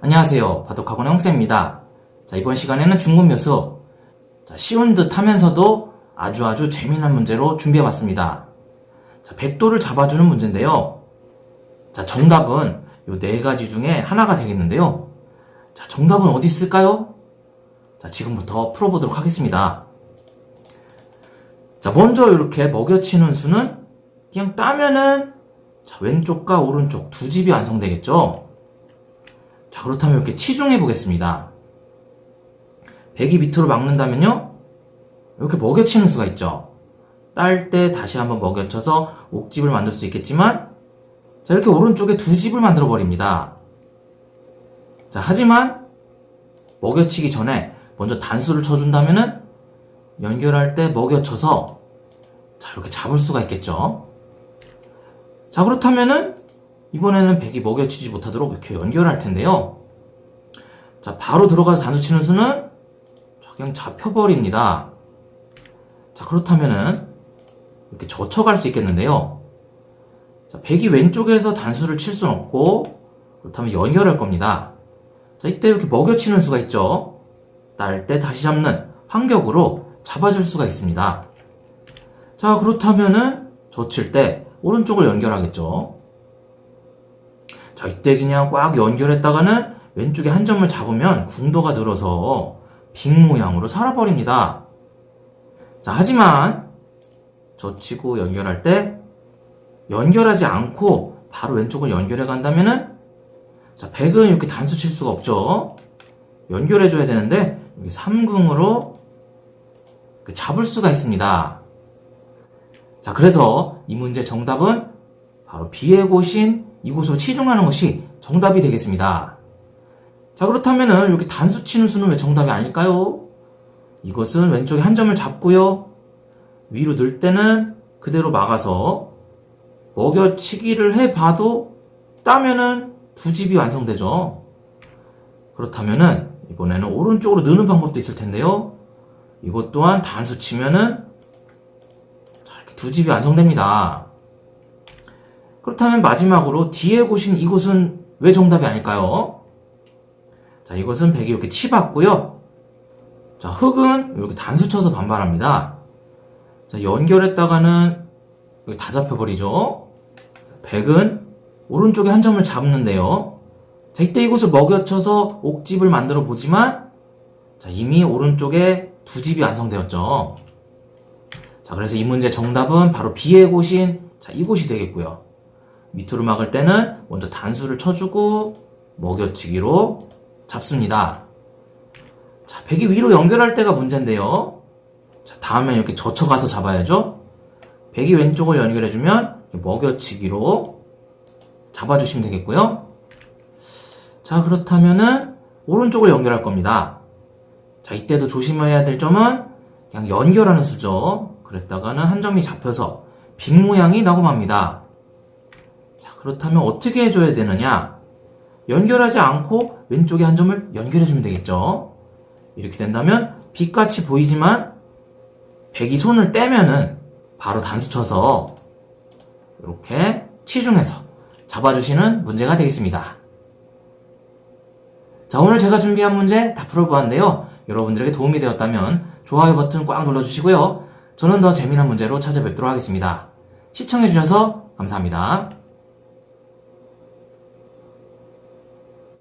안녕하세요. 바둑학원의 홍쌤입니다. 자, 이번 시간에는 중급 묘수. 자, 쉬운 듯 하면서도 아주 아주 재미난 문제로 준비해봤습니다. 자, 백도를 잡아주는 문제인데요. 자, 정답은 요 네 가지 중에 하나가 되겠는데요. 자, 정답은 어디 있을까요? 자, 지금부터 풀어보도록 하겠습니다. 자, 먼저 이렇게 먹여치는 수는 그냥 따면은 자, 왼쪽과 오른쪽 두 집이 완성되겠죠? 자, 그렇다면 이렇게 치중해 보겠습니다. 100이 밑으로 막는다면요? 이렇게 먹여치는 수가 있죠. 딸 때 다시 한번 먹여쳐서 옥집을 만들 수 있겠지만, 자, 이렇게 오른쪽에 두 집을 만들어 버립니다. 자, 하지만, 먹여치기 전에 먼저 단수를 쳐준다면은, 연결할 때 먹여쳐서, 자, 이렇게 잡을 수가 있겠죠. 자, 그렇다면은, 이번에는 100이 먹여치지 못하도록 이렇게 연결할 텐데요. 자, 바로 들어가서 단수 치는 수는 자, 그냥 잡혀버립니다. 자, 그렇다면은 이렇게 젖혀갈 수 있겠는데요. 자, 100이 왼쪽에서 단수를 칠 수는 없고 그렇다면 연결할 겁니다. 자, 이때 이렇게 먹여치는 수가 있죠. 딸 때 다시 잡는 환격으로 잡아줄 수가 있습니다. 자, 그렇다면은 젖힐 때 오른쪽을 연결하겠죠. 자, 이때 그냥 꽉 연결했다가는 왼쪽에 한 점을 잡으면 궁도가 늘어서 빅 모양으로 살아버립니다. 자, 하지만 젖히고 연결할 때 연결하지 않고 바로 왼쪽을 연결해 간다면은 자, 100은 이렇게 단수 칠 수가 없죠. 연결해 줘야 되는데 여기 3궁으로 잡을 수가 있습니다. 자, 그래서 이 문제 정답은 바로 비의 곳인 이곳으로 치중하는 것이 정답이 되겠습니다. 자, 그렇다면은 이렇게 단수 치는 수는 왜 정답이 아닐까요? 이것은 왼쪽에 한 점을 잡고요. 위로 늘 때는 그대로 막아서 먹여치기를 해봐도 따면은 두 집이 완성되죠. 그렇다면은 이번에는 오른쪽으로 느는 방법도 있을 텐데요. 이것 또한 단수 치면은 자, 이렇게 두 집이 완성됩니다. 그렇다면 마지막으로 뒤에 곳인 이곳은 왜 정답이 아닐까요? 자, 이것은 백이 이렇게 치봤고요. 자, 흙은 이렇게 단수 쳐서 반발합니다. 자, 연결했다가는 다 잡혀버리죠. 백은 오른쪽에 한 점을 잡는데요. 자, 이때 이곳을 먹여쳐서 옥집을 만들어 보지만, 자, 이미 오른쪽에 두 집이 완성되었죠. 자, 그래서 이 문제 정답은 바로 B의 곳인, 자, 이곳이 되겠고요. 밑으로 막을 때는 먼저 단수를 쳐주고, 먹여치기로 잡습니다. 자, 백이 위로 연결할 때가 문제인데요. 자, 다음엔 이렇게 젖혀가서 잡아야죠. 백이 왼쪽을 연결해주면 먹여치기로 잡아주시면 되겠고요. 자, 그렇다면은 오른쪽을 연결할 겁니다. 자, 이때도 조심해야 될 점은 그냥 연결하는 수죠. 그랬다가는 한 점이 잡혀서 빅 모양이 나고 맙니다. 자, 그렇다면 어떻게 해줘야 되느냐? 연결하지 않고 왼쪽에 한 점을 연결해주면 되겠죠. 이렇게 된다면 빛같이 보이지만 백이 손을 떼면은 바로 단수 쳐서 이렇게 치중해서 잡아주시는 문제가 되겠습니다. 자, 오늘 제가 준비한 문제 다 풀어보았는데요. 여러분들에게 도움이 되었다면 좋아요 버튼 꽉 눌러주시고요. 저는 더 재미난 문제로 찾아뵙도록 하겠습니다. 시청해주셔서 감사합니다.